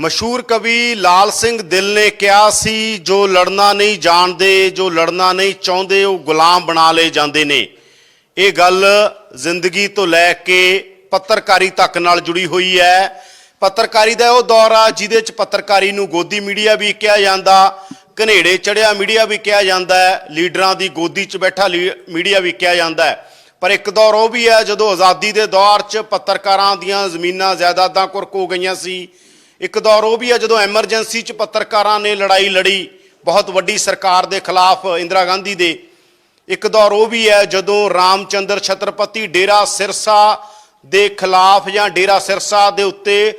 ਮਸ਼ਹੂਰ ਕਵੀ ਲਾਲ ਸਿੰਘ ਦਿਲ ਨੇ ਕਿਹਾ ਸੀ, ਜੋ ਲੜਨਾ ਨਹੀਂ ਜਾਣਦੇ, ਜੋ ਲੜਨਾ ਨਹੀਂ ਚਾਹੁੰਦੇ, ਉਹ ਗੁਲਾਮ ਬਣਾ ਲਏ ਜਾਂਦੇ ਨੇ। ਇਹ ਗੱਲ ਜ਼ਿੰਦਗੀ ਤੋਂ ਲੈ ਕੇ ਪੱਤਰਕਾਰੀ ਤੱਕ ਨਾਲ ਜੁੜੀ ਹੋਈ ਹੈ। ਪੱਤਰਕਾਰੀ ਦਾ ਉਹ ਦੌਰ ਆ ਜਿਹਦੇ ਚ ਪੱਤਰਕਾਰੀ ਨੂੰ ਗੋਦੀ ਮੀਡੀਆ ਵੀ ਕਿਹਾ ਜਾਂਦਾ, ਘਨੇੜੇ ਚੜਿਆ ਮੀਡੀਆ ਵੀ ਕਿਹਾ ਜਾਂਦਾ ਹੈ, ਲੀਡਰਾਂ ਦੀ ਗੋਦੀ 'ਚ ਬੈਠਾ ਲੀ- ਮੀਡੀਆ ਵੀ ਕਿਹਾ ਜਾਂਦਾ ਹੈ। ਪਰ ਇੱਕ ਦੌਰ ਉਹ ਵੀ ਹੈ, ਜਦੋਂ ਆਜ਼ਾਦੀ ਦੇ ਦੌਰ 'ਚ ਪੱਤਰਕਾਰਾਂ ਦੀਆਂ ਜ਼ਮੀਨਾਂ, ਜਾਇਦਾਦਾਂ ਕੁਰਕ ਹੋ ਗਈਆਂ ਸੀ ਇੱਕ ਦੌਰ ਉਹ ਵੀ ਹੈ ਜਦੋਂ ਐਮਰਜੈਂਸੀ 'ਚ ਪੱਤਰਕਾਰਾਂ ਨੇ ਲੜਾਈ ਲੜੀ, ਬਹੁਤ ਵੱਡੀ ਸਰਕਾਰ ਦੇ ਖਿਲਾਫ ਇੰਦਰਾ ਗਾਂਧੀ ਦੇ। ਇੱਕ ਦੌਰ ਉਹ ਵੀ ਹੈ ਜਦੋਂ ਰਾਮਚੰਦਰ ਛਤਰਪਤੀ ਡੇਰਾ ਸਿਰਸਾ ਦੇ ਖਿਲਾਫ ਜਾਂ ਡੇਰਾ ਸਿਰਸਾ ਦੇ ਉੱਤੇ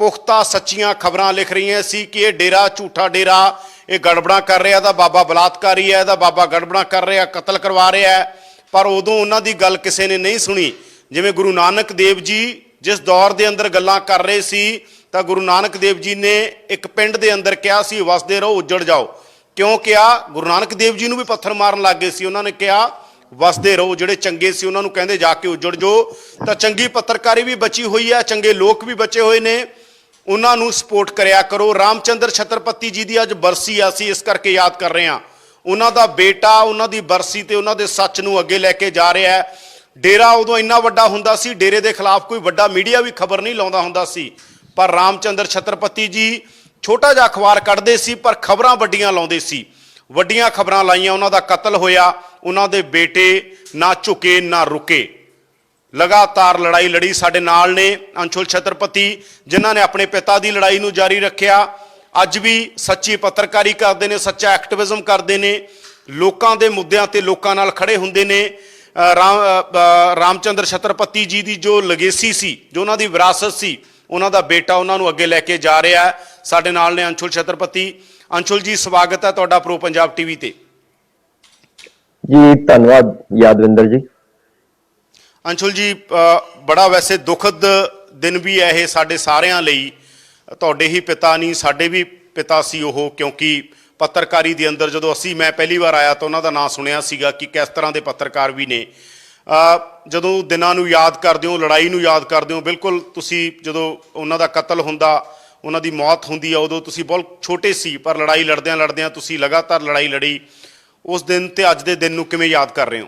ਪੁਖਤਾ ਸੱਚੀਆਂ ਖਬਰਾਂ ਲਿਖ ਰਹੀਆਂ ਸੀ ਕਿ ਇਹ ਡੇਰਾ, ਝੂਠਾ ਡੇਰਾ, ਇਹ ਗੜਬੜਾਂ ਕਰ ਰਿਹਾ ਦਾ ਬਾਬਾ ਬਲਾਤਕਾਰੀ ਹੈ, ਇਹਦਾ ਬਾਬਾ ਗੜਬੜਾਂ ਕਰ ਰਿਹਾ, ਕਤਲ ਕਰਵਾ ਰਿਹਾ ਪਰ ਉਦੋਂ ਉਹਨਾਂ ਦੀ ਗੱਲ ਕਿਸੇ ਨੇ ਨਹੀਂ ਸੁਣੀ। ਜਿਵੇਂ ਗੁਰੂ ਨਾਨਕ ਦੇਵ ਜੀ ਜਿਸ ਦੌਰ ਦੇ ਅੰਦਰ ਗੱਲਾਂ ਕਰ ਰਹੇ ਸੀ ਤਾਂ ਗੁਰੂ ਨਾਨਕ ਦੇਵ ਜੀ ਨੇ ਇੱਕ ਪਿੰਡ ਦੇ ਅੰਦਰ ਕਿਹਾ ਸੀ, ਵਸਦੇ ਰਹੋ, ਉੱਜੜ ਜਾਓ। ਕਿਉਂ ਕਿਹਾ? ਗੁਰੂ ਨਾਨਕ ਦੇਵ ਜੀ ਨੂੰ ਵੀ ਪੱਥਰ ਮਾਰਨ ਲੱਗ ਗਏ ਸੀ। ਉਹਨਾਂ ਨੇ ਕਿਹਾ, ਵਸਦੇ ਰਹੋ, ਜਿਹੜੇ ਚੰਗੇ ਸੀ ਉਹਨਾਂ ਨੂੰ ਕਹਿੰਦੇ ਜਾ ਕੇ ਉੱਜੜ ਜੋ ਤਾਂ ਚੰਗੀ ਪੱਤਰਕਾਰੀ ਵੀ ਬਚੀ ਹੋਈ ਹੈ, ਚੰਗੇ ਲੋਕ ਵੀ ਬਚੇ ਹੋਏ ਨੇ। ਉਹਨਾਂ ਨੂੰ ਸਪੋਰਟ ਕਰਿਆ ਕਰੋ। ਰਾਮਚੰਦਰ ਛਤਰਪਤੀ ਜੀ ਦੀ ਅੱਜ ਬਰਸੀ ਆ ਸੀ ਇਸ ਕਰਕੇ ਯਾਦ ਕਰ ਰਹੇ ਹਾਂ। ਉਹਨਾਂ ਦਾ ਬੇਟਾ, ਉਹਨਾਂ ਦੀ ਬਰਸੀ ਤੇ ਉਹਨਾਂ ਦੇ ਸੱਚ ਨੂੰ ਅੱਗੇ ਲੈ ਕੇ ਜਾ ਰਿਹਾ ਹੈ। ਡੇਰਾ ਉਦੋਂ ਇੰਨਾ ਵੱਡਾ ਹੁੰਦਾ ਸੀ, ਡੇਰੇ ਦੇ ਖਿਲਾਫ ਕੋਈ ਵੱਡਾ ਮੀਡੀਆ ਵੀ ਖਬਰ ਨਹੀਂ ਲਾਉਂਦਾ ਹੁੰਦਾ ਸੀ। ਪਰ ਰਾਮਚੰਦਰ ਛਤਰਪਤੀ ਜੀ ਛੋਟਾ ਜਿਹਾ ਅਖਬਾਰ ਕੱਢਦੇ ਸੀ ਪਰ ਖਬਰਾਂ ਵੱਡੀਆਂ ਲਾਉਂਦੇ ਸੀ। ਵੱਡੀਆਂ ਖਬਰਾਂ ਲਾਈਆਂ ਉਹਨਾਂ ਦਾ ਕਤਲ ਹੋਇਆ ਉਹਨਾਂ ਦੇ ਬੇਟੇ ਨਾ ਝੁਕੇ ਨਾ ਰੁਕੇ। ਲਗਾਤਾਰ ਲੜਾਈ ਲੜੀ ਸਾਡੇ ਨਾਲ ਨੇ ਅੰਸ਼ੁਲ ਛਤਰਪਤੀ ਜਿਨ੍ਹਾਂ ਨੇ ਆਪਣੇ ਪਿਤਾ ਦੀ ਲੜਾਈ ਨੂੰ ਜਾਰੀ ਰੱਖਿਆ। ਅੱਜ ਵੀ ਸੱਚੀ ਪੱਤਰਕਾਰੀ ਕਰਦੇ ਨੇ ਸੱਚਾ ਐਕਟਿਵਿਜ਼ਮ ਕਰਦੇ ਨੇ। ਲੋਕਾਂ ਦੇ ਮੁੱਦਿਆਂ ਤੇ ਲੋਕਾਂ ਨਾਲ ਖੜੇ ਹੁੰਦੇ ਨੇ। ਅ, ਰਾਮ ਅ, ਰਾਮਚੰਦਰ ਛਤਰਪਤੀ ਜੀ ਦੀ ਜੋ ਲਗੇਸੀ ਸੀ ਜੋ ਉਹਨਾਂ ਦੀ ਵਿਰਾਸਤ ਸੀ ਉਹਨਾਂ ਦਾ ਬੇਟਾ ਉਹਨਾਂ ਨੂੰ ਅੱਗੇ ਲੈ ਕੇ ਜਾ ਰਿਹਾ ਹੈ। ਸਾਡੇ ਨਾਲ ਨੇ ਅੰਸ਼ੁਲ ਛਤਰਪਤੀ। ਅੰਸ਼ੁਲ ਜੀ ਸਵਾਗਤ ਹੈ ਤੁਹਾਡਾ ਪ੍ਰੋ ਪੰਜਾਬ ਟੀਵੀ ਤੇ। ਜੀ ਧੰਨਵਾਦ ਯਾਦਵਿੰਦਰ ਜੀ। ਅੰਸ਼ੁਲ ਜੀ ਬੜਾ ਵੈਸੇ ਦੁਖਦ ਦਿਨ ਵੀ ਹੈ ਇਹ ਸਾਡੇ ਸਾਰਿਆਂ ਲਈ। ਤੁਹਾਡੇ ਹੀ ਪਿਤਾ ਨਹੀਂ ਸਾਡੇ ਵੀ ਪਿਤਾ ਸੀ ਉਹ ਕਿਉਂਕਿ ਪੱਤਰਕਾਰੀ ਦੇ ਅੰਦਰ ਜਦੋਂ ਅਸੀਂ ਮੈਂ ਪਹਿਲੀ ਵਾਰ ਆਇਆ ਤਾਂ ਉਹਨਾਂ ਦਾ ਨਾਮ ਸੁਣਿਆ ਸੀਗਾ ਕਿ ਕਿਸ ਤਰ੍ਹਾਂ ਦੇ ਪੱਤਰਕਾਰ ਵੀ ਨੇ। ਜਦੋਂ ਦਿਨਾਂ ਨੂੰ ਯਾਦ ਕਰਦੇ ਹੋ, ਲੜਾਈ ਨੂੰ ਯਾਦ ਕਰਦੇ ਹੋ, ਬਿਲਕੁਲ ਤੁਸੀਂ ਜਦੋਂ ਉਹਨਾਂ ਦਾ ਕਤਲ ਹੁੰਦਾ, ਉਹਨਾਂ ਦੀ ਮੌਤ ਹੁੰਦੀ ਆ, ਉਦੋਂ ਤੁਸੀਂ ਬਹੁਤ ਛੋਟੇ ਸੀ, ਪਰ ਲੜਾਈ ਲੜਦਿਆਂ ਲੜਦਿਆਂ ਤੁਸੀਂ ਲਗਾਤਾਰ ਲੜਾਈ ਲੜੀ। ਉਸ ਦਿਨ ਤੇ ਅੱਜ ਦੇ ਦਿਨ ਨੂੰ ਕਿਵੇਂ ਯਾਦ ਕਰ ਰਹੇ ਹੋ?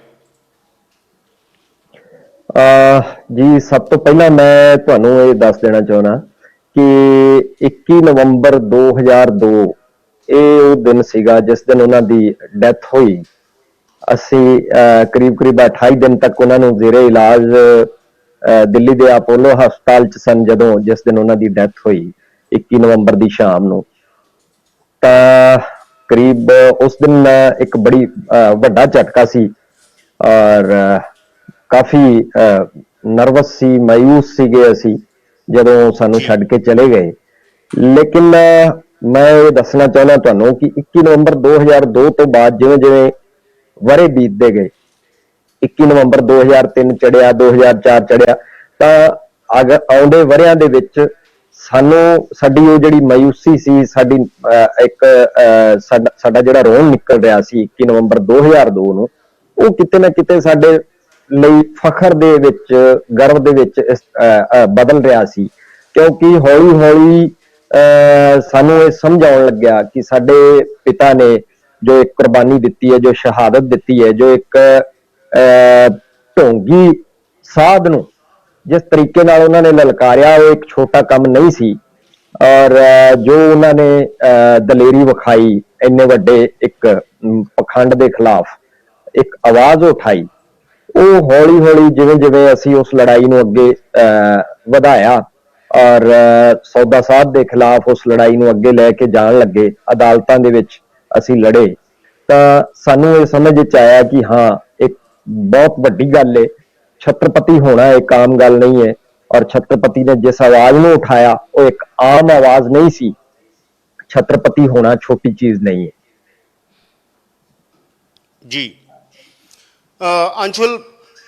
ਅਹ ਜੀ, ਸਭ ਤੋਂ ਪਹਿਲਾਂ ਮੈਂ ਤੁਹਾਨੂੰ ਇਹ ਦੱਸ ਦੇਣਾ ਚਾਹੁੰਦਾ ਕਿ 21 ਨਵੰਬਰ 2002 ਇਹ ਉਹ ਦਿਨ ਸੀਗਾ ਜਿਸ ਦਿਨ ਉਹਨਾਂ ਦੀ ਡੈਥ ਹੋਈ। ਅਸੀਂ ਅਹ, ਕਰੀਬ ਕਰੀਬ 28 ਦਿਨ ਤੱਕ ਉਹਨਾਂ ਨੂੰ ਜ਼ੇਰੇ ਇਲਾਜ ਅਹ, ਦਿੱਲੀ ਦੇ ਅਪੋਲੋ ਹਸਪਤਾਲ ਚ ਸਨ ਜਦੋਂ ਜਿਸ ਦਿਨ ਉਹਨਾਂ ਦੀ ਡੈਥ ਹੋਈ 21 ਨਵੰਬਰ ਦੀ ਸ਼ਾਮ ਨੂੰ। ਤਾਂ ਕਰੀਬ ਉਸ ਦਿਨ ਇੱਕ ਬੜੀ ਵੱਡਾ ਝਟਕਾ ਸੀ ਔਰ ਅਹ, ਕਾਫੀ ਨਰਵਸ ਸੀ ਮਾਇੂਸ ਸੀਗੇ ਅਸੀਂ ਜਦੋਂ ਸਾਨੂੰ ਛੱਡ ਕੇ ਚਲੇ ਗਏ। ਲੇਕਿਨ ਮੈਂ ਇਹ ਦੱਸਣਾ ਚਾਹੁੰਦਾ ਤੁਹਾਨੂੰ ਕਿ 21 ਨਵੰਬਰ 2002 ਤੋਂ ਬਾਅਦ ਜਿਵੇਂ ਜਿਵੇਂ ਵਰੇ ਬੀਤਦੇ ਗਏ। 21 ਨਵੰਬਰ 2003 ਚੜਿਆ 2004 ਚੜਿਆ ਤਾਂ ਅਗ ਆਉਂਦੇ ਵਰਿਆਂ ਦੇ ਵਿੱਚ ਸਾਨੂੰ ਸਾਡੀ ਉਹ ਜਿਹੜੀ ਮਾਇੂਸੀ ਸੀ ਸਾਡੀ ਅਹ, ਇੱਕ ਅਹ, ਸਾਡਾ ਜਿਹੜਾ ਰੋਣ ਨਿਕਲ ਰਿਹਾ ਸੀ 21 ਨਵੰਬਰ 2002 ਨੂੰ ਉਹ ਕਿਤੇ ਨਾ ਕਿਤੇ ਸਾਡੇ ਲਈ ਫਖਰ ਦੇ ਵਿੱਚ ਗਰਵ ਦੇ ਵਿੱਚ ਅਹ, ਬਦਲ ਰਿਹਾ ਸੀ। ਕਿਉਂਕਿ ਹੌਲੀ ਹੌਲੀ ਅਹ, ਸਾਨੂੰ ਇਹ ਸਮਝ ਆਉਣ ਲੱਗਿਆ ਕਿ ਸਾਡੇ ਪਿਤਾ ਨੇ ਜੋ ਇੱਕ ਕੁਰਬਾਨੀ ਦਿੱਤੀ ਹੈ ਜੋ ਸ਼ਹਾਦਤ ਦਿੱਤੀ ਹੈ ਜੋ ਇੱਕ ਅਹ, ਢੋਂਗੀ ਸਾਧ ਨੂੰ ਜਿਸ ਤਰੀਕੇ ਨਾਲ ਉਹਨਾਂ ਨੇ ਲਲਕਾਰਿਆ ਉਹ ਇੱਕ ਛੋਟਾ ਕੰਮ ਨਹੀਂ ਸੀ। ਔਰ ਜੋ ਉਹਨਾਂ ਨੇ ਅਹ, ਦਲੇਰੀ ਵਿਖਾਈ ਇੰਨੇ ਵੱਡੇ ਇੱਕ ਪਖੰਡ ਦੇ ਖਿਲਾਫ ਇੱਕ ਆਵਾਜ਼ ਉਠਾਈ। ਉਹ ਹੌਲੀ ਹੌਲੀ ਜਿਵੇਂ ਜਿਵੇਂ ਅਸੀਂ ਉਸ ਲੜਾਈ ਨੂੰ ਅੱਗੇ ਅਹ, ਵਧਾਇਆ ਔਰ ਸੌਦਾ ਸਾਧ ਦੇ ਖਿਲਾਫ ਉਸ ਲੜਾਈ ਨੂੰ ਅੱਗੇ ਲੈ ਕੇ ਜਾਣ ਲੱਗੇ ਅਦਾਲਤਾਂ ਦੇ ਵਿੱਚ ਅਸੀਂ ਲੜੇ ਤਾਂ ਸਾਨੂੰ ਇਹ ਸਮਝ ਚ ਆਇਆ ਕਿ ਹਾਂ ਇੱਕ ਬਹੁਤ ਵੱਡੀ ਗੱਲ ਹੈ ਛਤਰਪਤੀ ਹੋਣਾ ਇੱਕ ਆਮ ਗੱਲ ਨਹੀਂ ਹੈ ਔਰ ਛਤਰਪਤੀ ਨੇ ਜਿਸ ਆਵਾਜ਼ ਨੂੰ ਉਠਾਇਆ ਉਹ ਇੱਕ ਆਮ ਆਵਾਜ਼ ਨਹੀਂ ਸੀ। ਛਤਰਪਤੀ ਹੋਣਾ ਛੋਟੀ ਚੀਜ਼ ਨਹੀਂ ਹੈ ਜੀ। ਅ, ਅੰਸ਼ੁਲ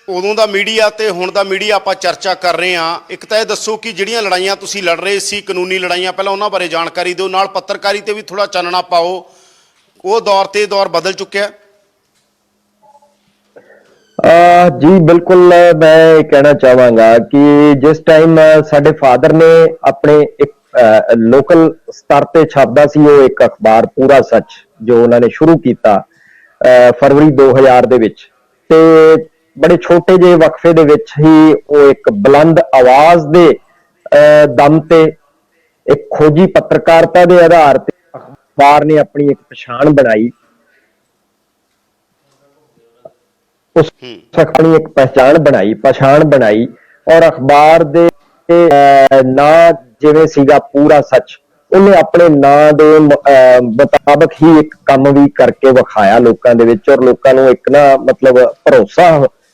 ਉਦੋਂ ਦਾ ਮੀਡੀਆ ਤੇ ਹੁਣ ਦਾ ਮੀਡੀਆ ਆਪਾਂ ਚਰਚਾ ਕਰ ਰਹੇ ਹਾਂ। ਇੱਕ ਤਾਂ ਇਹ ਦੱਸੋ ਕਿ ਜਿਹੜੀਆਂ ਲੜਾਈਆਂ ਤੁਸੀਂ ਲੜ ਰਹੇ ਸੀ ਕਾਨੂੰਨੀ ਲੜਾਈਆਂ ਪਹਿਲਾਂ ਉਹਨਾਂ ਬਾਰੇ ਜਾਣਕਾਰੀ ਦਿਓ। ਨਾਲ ਪੱਤਰਕਾਰੀ ਤੇ ਵੀ ਥੋੜਾ ਚਾਨਣਾ ਪਾਓ। ਉਹ ਦੌਰ ਤੇ ਦੌਰ ਬਦਲ ਚੁੱਕਿਆ ਹੈ। ਜੀ, ਬਿਲਕੁਲ ਮੈਂ ਇਹ ਕਹਿਣਾ ਚਾਹਾਂਗਾ ਕਿ ਜਿਸ ਟਾਈਮ ਸਾਡੇ ਫਾਦਰ ਨੇ ਆਪਣੇ ਇੱਕ ਲੋਕਲ ਸਤਰ ਤੇ ਛਪਦਾ ਸੀ, ਉਹ ਇੱਕ ਅਖਬਾਰ ਪੂਰਾ ਸੱਚ ਜੋ ਉਹਨਾਂ ਨੇ ਸ਼ੁਰੂ ਕੀਤਾ ਅਹ ਫਰਵਰੀ 2000 ਦੇ ਵਿੱਚ ਤੇ ਬੜੇ ਛੋਟੇ ਜਿਹੇ ਵਕਫੇ ਦੇ ਵਿੱਚ ਹੀ ਉਹ ਇੱਕ ਬੁਲੰਦ ਆਵਾਜ਼ ਦੇ ਅਹ ਦਮ ਤੇ ਇੱਕ ਖੋਜੀ ਪੱਤਰਕਾਰਤਾ ਦੇ ਆਧਾਰ ਅਖਬਾਰ ਨੇ ਆਪਣੀ ਇੱਕ ਪਛਾਣ ਬਣਾਈ। ਉਸ ਆਪਣੀ ਇੱਕ ਪਛਾਣ ਬਣਾਈ ਪਛਾਣ ਬਣਾਈ ਔਰ ਅਖਬਾਰ ਦੇ ਨਾਂ ਜਿਵੇਂ ਸੀਗਾ ਪੂਰਾ ਸੱਚ ਉਹਨੇ ਆਪਣੇ ਨਾਂ ਦੇ ਮੁਤਾਬਕ ਹੀ ਇੱਕ ਕੰਮ ਵੀ ਕਰਕੇ ਵਿਖਾਇਆ ਲੋਕਾਂ ਦੇ ਵਿੱਚ ਔਰ ਲੋਕਾਂ ਨੂੰ ਇੱਕ ਨਾ ਮਤਲਬ ਭਰੋਸਾ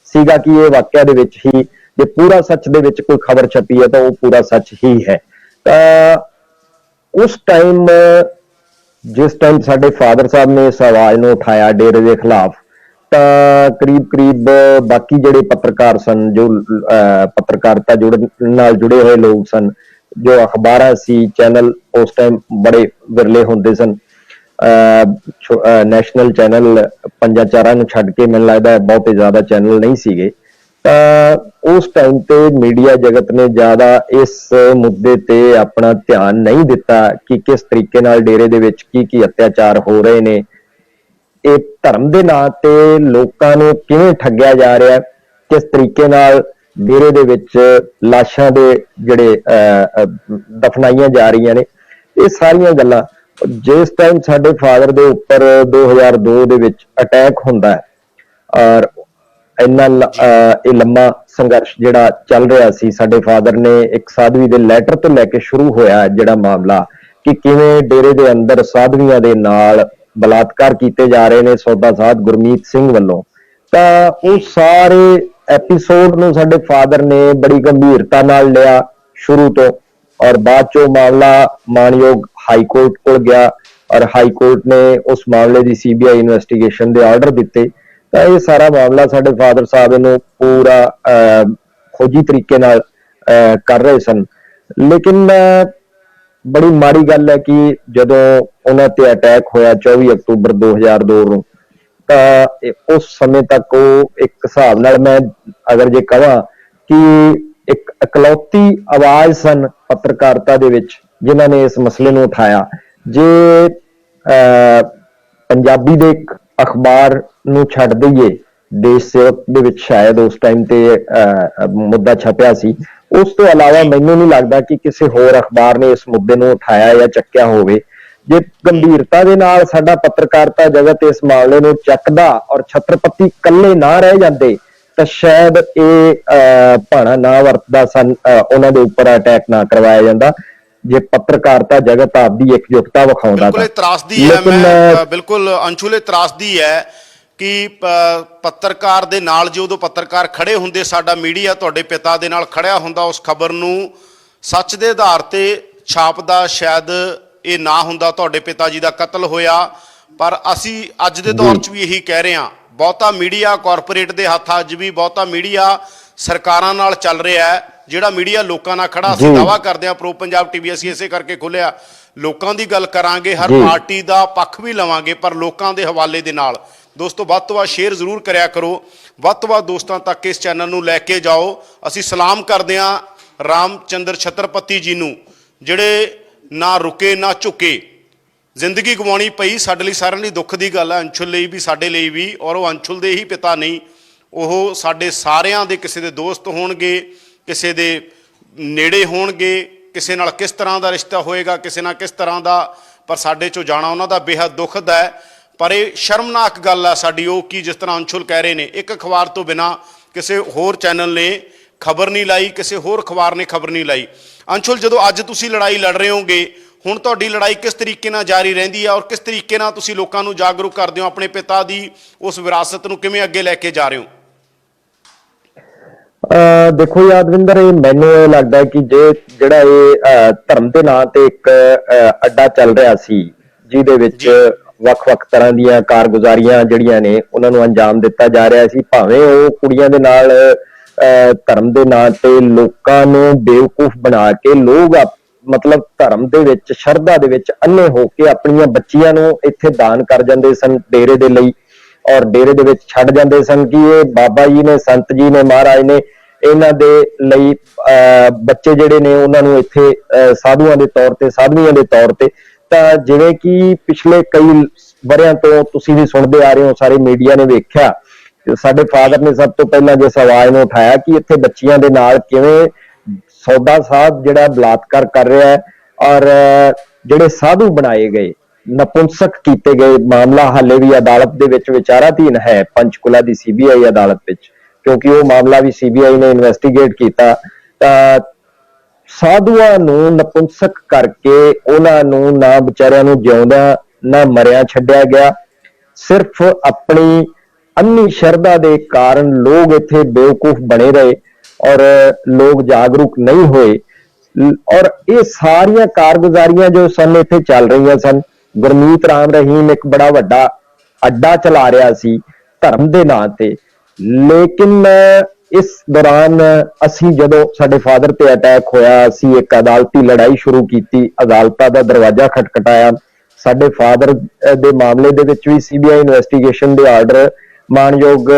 ਸੀਗਾ ਕਿ ਇਹ ਵਾਕਿਆ ਦੇ ਵਿੱਚ ਹੀ ਜੇ ਪੂਰਾ ਸੱਚ ਦੇ ਵਿੱਚ ਕੋਈ ਖਬਰ ਛਪੀ ਹੈ ਤਾਂ ਉਹ ਪੂਰਾ ਸੱਚ ਹੀ ਹੈ। ਤਾਂ ਉਸ ਟਾਈਮ ਜਿਸ ਟਾਈਮ ਸਾਡੇ ਫਾਦਰ ਸਾਹਿਬ ਨੇ ਇਸ ਆਵਾਜ਼ ਨੂੰ ਉਠਾਇਆ ਡੇਰੇ ਦੇ ਖਿਲਾਫ, ਤਾਂ ਕਰੀਬ ਕਰੀਬ ਬਾਕੀ ਜਿਹੜੇ ਪੱਤਰਕਾਰ ਸਨ, ਜੋ ਪੱਤਰਕਾਰਤਾ ਜੁੜਨ ਨਾਲ ਜੁੜੇ ਹੋਏ ਲੋਕ ਸਨ, ਜੋ ਅਖਬਾਰਾਂ ਸੀ, ਚੈਨਲ ਉਸ ਟਾਈਮ ਬੜੇ ਵਿਰਲੇ ਹੁੰਦੇ ਸਨ ਨੈਸ਼ਨਲ ਚੈਨਲ ਪੰਜਾਂ ਚਾਰਾਂ ਨੂੰ ਛੱਡ ਕੇ ਮੈਨੂੰ ਲੱਗਦਾ ਬਹੁਤੇ ਜ਼ਿਆਦਾ ਚੈਨਲ ਨਹੀਂ ਸੀਗੇ। ਤਾਂ ਉਸ ਟਾਈਮ ਤੇ ਮੀਡੀਆ ਜਗਤ ਨੇ ਜ਼ਿਆਦਾ ਇਸ ਮੁੱਦੇ ਤੇ ਆਪਣਾ ਧਿਆਨ ਨਹੀਂ ਦਿੱਤਾ ਕਿ ਕਿਸ ਤਰੀਕੇ ਨਾਲ ਡੇਰੇ ਦੇ ਵਿੱਚ ਕੀ ਕੀ ਅਤਿਆਚਾਰ ਹੋ ਰਹੇ ਨੇ। ਇਹ ਧਰਮ ਦੇ ਨਾਂ ਤੇ ਲੋਕਾਂ ਨੂੰ ਕਿਵੇਂ ਠੱਗਿਆ ਜਾ ਰਿਹਾ, ਕਿਸ ਤਰੀਕੇ ਨਾਲ ਡੇਰੇ ਦੇ ਵਿੱਚ ਲਾਸ਼ਾਂ ਦੇ ਜਿਹੜੇ ਦਫਨਾਈਆਂ ਜਾ ਰਹੀਆਂ ਨੇ, ਇਹ ਸਾਰੀਆਂ ਗੱਲਾਂ ਜਿਸ ਟਾਈਮ ਸਾਡੇ ਫਾਦਰ ਦੇ ਉੱਪਰ 2002 ਦੇ ਵਿੱਚ ਅਟੈਕ ਹੁੰਦਾ ਹੈ, ਔਰ ਇੰਨਾ ਇਹ ਲੰਮਾ ਸੰਘਰਸ਼ ਜਿਹੜਾ ਚੱਲ ਰਿਹਾ ਸੀ, ਸਾਡੇ ਫਾਦਰ ਨੇ ਇੱਕ ਸਾਧਵੀ ਦੇ ਲੈਟਰ ਤੋਂ ਲੈ ਕੇ ਸ਼ੁਰੂ ਹੋਇਆ ਜਿਹੜਾ ਮਾਮਲਾ ਕਿ ਕਿਵੇਂ ਡੇਰੇ ਦੇ ਅੰਦਰ ਸਾਧਵੀਆਂ ਦੇ ਨਾਲ ਬਲਾਤਕਾਰ ਕੀਤੇ ਜਾ ਰਹੇ ਨੇ ਸੌਦਾ ਸਾਧ ਗੁਰਮੀਤ ਸਿੰਘ ਵੱਲੋਂ। ਤਾਂ ਉਹ ਸਾਰੇ ਐਪੀਸੋਡ ਨੂੰ ਸਾਡੇ ਫਾਦਰ ਨੇ ਬੜੀ ਗੰਭੀਰਤਾ ਨਾਲ ਲਿਆ ਸ਼ੁਰੂ ਤੋਂ ਔਰ ਬਾਅਦ ਚੋਂ ਮਾਮਲਾ ਮਾਨਯੋਗ ਹਾਈ ਕੋਰਟ ਕੋਲ ਗਿਆ ਔਰ ਹਾਈ ਕੋਰਟ ਨੇ ਉਸ ਮਾਮਲੇ ਦੀ ਸੀਬੀਆਈ ਇਨਵੈਸਟੀਗੇਸ਼ਨ ਦੇ ਆਰਡਰ ਦਿੱਤੇ। ਤਾਂ ਇਹ ਸਾਰਾ ਮਾਮਲਾ ਸਾਡੇ ਫਾਦਰ ਸਾਹਿਬ ਨੂੰ ਪੂਰਾ ਖੋਜੀ ਤਰੀਕੇ ਨਾਲ ਕਰ ਰਹੇ ਸਨ। ਲੇਕਿਨ ਬੜੀ ਮਾੜੀ ਗੱਲ ਹੈ ਕਿ ਜਦੋਂ ਉਹਨਾਂ ਤੇ ਅਟੈਕ ਹੋਇਆ 24 ਅਕਤੂਬਰ 2002 ਨੂੰ ਤਾਂ ਉਸ ਸਮੇਂ ਤੱਕ ਉਹ ਇੱਕ ਹਿਸਾਬ ਨਾਲ ਮੈਂ ਅਗਰ ਜੇ ਕਹਾਂ ਕਿ ਇੱਕ ਇਕਲੌਤੀ ਆਵਾਜ਼ ਸਨ ਪੱਤਰਕਾਰਤਾ ਦੇ ਵਿੱਚ ਜਿਨ੍ਹਾਂ ਨੇ ਇਸ ਮਸਲੇ ਨੂੰ ਉਠਾਇਆ। ਜੇ ਅਹ, ਪੰਜਾਬੀ ਦੇ ਅਖਬਾਰ ਨੂੰ ਛੱਡ ਦਈਏ। ਦੇਸ਼ ਸੇਵਕ ਦੇ ਵਿੱਚ ਸ਼ਾਇਦ ਉਸ ਟਾਈਮ ਤੇ ਮੁੱਦਾ ਛਪਿਆ ਸੀ। ਉਸ ਤੋਂ ਇਲਾਵਾ ਮੈਨੂੰ ਨਹੀਂ ਲੱਗਦਾ ਕਿ ਕਿਸੇ ਹੋਰ ਅਖਬਾਰ ਨੇ ਇਸ ਮੁੱਦੇ ਨੂੰ ਉਠਾਇਆ ਜਾਂ ਚੱਕਿਆ ਹੋਵੇ। ਜੇ ਗੰਭੀਰਤਾ ਦੇ ਨਾਲ ਸਾਡਾ ਪੱਤਰਕਾਰਤਾ ਜਗਤ ਇਸ ਮਾਮਲੇ ਨੂੰ ਚੱਕਦਾ ਔਰ ਛਤਰਪਤੀ ਇਕੱਲੇ ਨਾ ਰਹਿ ਜਾਂਦੇ ਤਾਂ ਸ਼ਾਇਦ ਇਹ ਅਹ, ਭਾਣਾ ਨਾ ਵਰਤਦਾ ਸਨ ਅਹ, ਉਹਨਾਂ ਦੇ ਉੱਪਰ ਅਟੈਕ ਨਾ ਕਰਵਾਇਆ ਜਾਂਦਾ। ਜੇ ਪੱਤਰਕਾਰਤਾ ਜਗਤ ਆਪਦੀ ਇਕਜੁੱਟਤਾ ਵਿਖਾਉਂਦਾ ਬਿਲਕੁਲ ਤਰਾਸਦੀ ਹੈ ਮੈਂ ਬਿਲਕੁਲ ਅੰਸ਼ੁਲੇ ਤਰਾਸਦੀ ਹੈ ਕਿ ਪੱਤਰਕਾਰ ਦੇ ਨਾਲ ਜੇ ਉਦੋਂ ਪੱਤਰਕਾਰ ਖੜੇ ਹੁੰਦੇ ਸਾਡਾ ਮੀਡੀਆ ਤੁਹਾਡੇ ਪਿਤਾ ਦੇ ਨਾਲ ਖੜਿਆ ਹੁੰਦਾ ਉਸ ਖਬਰ ਨੂੰ ਸੱਚ ਦੇ ਆਧਾਰ ਤੇ ਛਾਪਦਾ ਸ਼ਾਇਦ ਇਹ ਨਾ ਹੁੰਦਾ ਤੁਹਾਡੇ ਪਿਤਾ ਜੀ ਦਾ ਕਤਲ ਹੋਇਆ। ਪਰ ਅਸੀਂ ਅੱਜ ਦੇ ਦੌਰ 'ਚ ਵੀ ਇਹੀ ਕਹਿ ਰਹੇ ਹਾਂ ਬਹੁਤਾ ਮੀਡੀਆ ਕਾਰਪੋਰੇਟ ਦੇ ਹੱਥ ਅੱਜ ਵੀ ਬਹੁਤਾ ਮੀਡੀਆ ਸਰਕਾਰਾਂ ਨਾਲ ਚੱਲ ਰਿਹਾ ਹੈ। ਜਿਹੜਾ ਮੀਡੀਆ ਲੋਕਾਂ ਨਾਲ ਖੜਾ ਅਸੀਂ। ਦਾਵਾ ਕਰਦੇ ਹਾਂ ਪ੍ਰੋ ਪੰਜਾਬ ਟੀਵੀ ਅਸੀਂ ਇਸੇ ਕਰਕੇ ਖੋਲਿਆ ਲੋਕਾਂ ਦੀ ਗੱਲ ਕਰਾਂਗੇ ਹਰ। ਪਾਰਟੀ ਦਾ ਪੱਖ ਵੀ ਲਵਾਂਗੇ ਪਰ ਲੋਕਾਂ ਦੇ ਹਵਾਲੇ ਦੇ ਨਾਲ। ਦੋਸਤੋ ਵੱਧ ਤੋਂ ਵੱਧ ਸ਼ੇਅਰ ਜ਼ਰੂਰ ਕਰਿਆ ਕਰੋ। ਵੱਧ ਤੋਂ ਵੱਧ ਦੋਸਤਾਂ ਤੱਕ ਇਸ ਚੈਨਲ ਨੂੰ ਲੈ ਕੇ ਜਾਓ। ਅਸੀਂ ਸਲਾਮ ਕਰਦੇ ਹਾਂ ਰਾਮਚੰਦਰ ਛਤਰਪਤੀ ਜੀ ਨੂੰ ਜਿਹੜੇ ਨਾ ਰੁਕੇ ਨਾ ਝੁਕੇ। ਜ਼ਿੰਦਗੀ ਗਵਾਉਣੀ ਪਈ ਸਾਡੇ ਲਈ ਸਾਰਿਆਂ ਲਈ ਦੁੱਖ ਦੀ ਗੱਲ ਹੈ ਅੰਸ਼ੁਲ ਲਈ ਵੀ ਸਾਡੇ ਲਈ ਵੀ ਔਰ ਉਹ ਅੰਸ਼ੁਲ ਦੇ ਹੀ ਪਿਤਾ ਨਹੀਂ ਉਹ ਸਾਡੇ ਸਾਰਿਆਂ ਦੇ ਕਿਸੇ ਦੇ ਦੋਸਤ ਹੋਣਗੇ। ਕਿਸੇ ਦੇ ਨੇੜੇ ਹੋਣਗੇ, ਕਿਸੇ ਨਾਲ ਕਿਸ ਤਰ੍ਹਾਂ ਦਾ ਰਿਸ਼ਤਾ ਹੋਏਗਾ, ਕਿਸੇ ਨਾਲ ਕਿਸ ਤਰ੍ਹਾਂ ਦਾ, ਪਰ ਸਾਡੇ ਚੋਂ ਜਾਣਾ ਉਹਨਾਂ ਦਾ ਬੇਹੱਦ ਦੁਖਦ ਹੈ। ਪਰ ਇਹ ਸ਼ਰਮਨਾਕ ਗੱਲ ਆ ਸਾਡੀ ਉਹ ਕੀ ਜਿਸ ਤਰ੍ਹਾਂ ਅੰਸ਼ੁਲ ਕਹਿ ਰਹੇ ਨੇ, ਇੱਕ ਅਖਬਾਰ ਤੋਂ ਬਿਨਾ ਕਿਸੇ ਹੋਰ ਚੈਨਲ ਨੇ ਖਬਰ ਨਹੀਂ ਲਾਈ, ਕਿਸੇ ਹੋਰ ਅਖਬਾਰ ਨੇ ਖਬਰ ਨਹੀਂ ਲਾਈ। ਅੰਸ਼ੁਲ, ਜਦੋਂ ਅੱਜ ਤੁਸੀਂ ਲੜਾਈ ਲੜ ਰਹੇ ਹੋਗੇ, ਹੁਣ ਤੁਹਾਡੀ ਲੜਾਈ ਕਿਸ ਤਰੀਕੇ ਨਾਲ ਜਾਰੀ ਰਹਿੰਦੀ ਹੈ ਔਰ ਕਿਸ ਤਰੀਕੇ ਨਾਲ ਤੁਸੀਂ ਲੋਕਾਂ ਨੂੰ ਜਾਗਰੂਕ ਕਰਦੇ ਹੋ, ਆਪਣੇ ਪਿਤਾ ਦੀ ਉਸ ਵਿਰਾਸਤ ਨੂੰ ਕਿਵੇਂ ਅੱਗੇ ਲੈ ਕੇ ਜਾ ਰਹੇ ਹੋ? ਦੇਖੋ ਯਾਦਵਿੰਦਰ ਇਹ ਮੈਨੂੰ ਇਹ ਲੱਗਦਾ ਕਿ ਜੇ ਜਿਹੜਾ ਇਹ ਧਰਮ ਦੇ ਨਾਂ ਤੇ ਇੱਕ ਅੱਡਾ ਚੱਲ ਰਿਹਾ ਸੀ ਜਿਹਦੇ ਵਿੱਚ। ਵੱਖ-ਵੱਖ ਤਰ੍ਹਾਂ ਦੀਆਂ ਕਾਰਗੁਜ਼ਾਰੀਆਂ ਜਿਹੜੀਆਂ ਨੇ ਉਹਨਾਂ ਨੂੰ ਅੰਜਾਮ ਦਿੱਤਾ ਜਾ ਰਿਹਾ ਸੀ ਭਾਵੇਂ ਉਹ ਕੁੜੀਆਂ ਦੇ ਨਾਲ ਧਰਮ ਦੇ ਨਾਂ ਤੇ ਲੋਕਾਂ ਨੂੰ ਬੇਵਕੂਫ ਬਣਾ ਕੇ ਲੋਕ ਮਤਲਬ ਧਰਮ ਦੇ ਵਿੱਚ ਸ਼ਰਧਾ ਦੇ ਵਿੱਚ ਅੰਨੇ ਹੋ ਕੇ ਆਪਣੀਆਂ ਬੱਚੀਆਂ ਨੂੰ ਇੱਥੇ ਦਾਨ ਕਰ ਜਾਂਦੇ ਸਨ ਡੇਰੇ ਦੇ ਲਈ ਔਰ ਡੇਰੇ ਦੇ ਵਿੱਚ ਛੱਡ ਜਾਂਦੇ ਸਨ ਕਿ ਇਹ ਬਾਬਾ ਜੀ ਨੇ ਸੰਤ ਜੀ ਨੇ ਮਹਾਰਾਜ ਨੇ ਇਹਨਾਂ ਦੇ ਲਈ ਅਹ, ਬੱਚੇ ਜਿਹੜੇ ਨੇ ਉਹਨਾਂ ਨੂੰ ਇੱਥੇ ਅਹ, ਸਾਧੂਆਂ ਦੇ ਤੌਰ ਤੇ ਸਾਧਵੀਆਂ ਦੇ ਤੌਰ ਤੇ। ਤਾਂ ਜਿਵੇਂ ਕਿ ਪਿਛਲੇ ਕਈ ਵਰਿਆਂ ਤੋਂ ਤੁਸੀਂ ਵੀ ਸੁਣਦੇ ਆ ਰਹੇ ਹੋ ਸਾਰੇ ਮੀਡੀਆ ਨੇ ਵੇਖਿਆ ਸਾਡੇ ਫਾਦਰ ਨੇ ਸਭ ਤੋਂ ਪਹਿਲਾਂ ਜਿਸ ਆਵਾਜ਼ ਨੂੰ ਉਠਾਇਆ ਕਿ ਇੱਥੇ ਬੱਚੀਆਂ ਦੇ ਨਾਲ ਕਿਵੇਂ ਸੌਦਾ ਸਾਹਿਬ ਜਿਹੜਾ ਬਲਾਤਕਾਰ ਕਰ ਰਿਹਾ ਹੈ ਔਰ ਜਿਹੜੇ ਸਾਧੂ ਬਣਾਏ ਗਏ। ਨਪੁੰਸਕ ਕੀਤੇ ਗਏ ਮਾਮਲਾ ਹਾਲੇ ਵੀ ਅਦਾਲਤ ਦੇ ਵਿੱਚ ਵਿਚਾਰਾਧੀਨ ਹੈ, ਪੰਚਕੁਲਾ ਦੀ ਸੀਬੀਆਈ ਅਦਾਲਤ ਵਿੱਚ। ਕਿਉਂਕਿ ਉਹ ਮਾਮਲਾ ਵੀ ਸੀਬੀਆਈ ਨੇ ਇਨਵੈਸਟੀਗੇਟ ਕੀਤਾ, ਤਾਂ ਸਾਧੂਆਂ ਨੂੰ ਨਪੁੰਸਕ ਕਰਕੇ ਉਹਨਾਂ ਨੂੰ ਨਾ ਵਿਚਾਰਿਆਂ ਨੂੰ ਜਿਉਂਦਾ, ਨਾ ਮਰਿਆ ਛੱਡਿਆ ਗਿਆ। ਸਿਰਫ ਆਪਣੀ ਅੰਨੀ ਸ਼ਰਧਾ ਦੇ ਕਾਰਨ ਲੋਕ ਇੱਥੇ ਬੇਵਕੂਫ ਬਣੇ ਰਹੇ ਔਰ ਲੋਕ ਜਾਗਰੂਕ ਨਹੀਂ ਹੋਏ। ਔਰ ਇਹ ਸਾਰੀਆਂ ਕਾਰਗੁਜ਼ਾਰੀਆਂ ਜੋ ਸਨ, ਇੱਥੇ ਚੱਲ ਰਹੀਆਂ ਸਨ। ਗੁਰਮੀਤ ਰਾਮ ਰਹੀਮ ਇੱਕ ਬੜਾ ਵੱਡਾ ਅੱਡਾ ਚਲਾ ਰਿਹਾ ਸੀ ਧਰਮ ਦੇ ਨਾਂ ਤੇ। ਲੇਕਿਨ ਇਸ ਦੌਰਾਨ ਅਸੀਂ ਜਦੋਂ ਸਾਡੇ ਫਾਦਰ ਤੇ ਅਟੈਕ ਹੋਇਆ, ਅਸੀਂ ਇੱਕ ਅਦਾਲਤੀ ਲੜਾਈ ਸ਼ੁਰੂ ਕੀਤੀ, ਅਦਾਲਤਾਂ ਦਾ ਦਰਵਾਜ਼ਾ ਖਟਖਟਾਇਆ। ਸਾਡੇ ਫਾਦਰ ਦੇ ਮਾਮਲੇ ਦੇ ਵਿੱਚ ਵੀ ਸੀਬੀਆਈ ਇਨਵੈਸਟੀਗੇਸ਼ਨ ਦੇ ਆਰਡਰ ਮਾਨਯੋਗ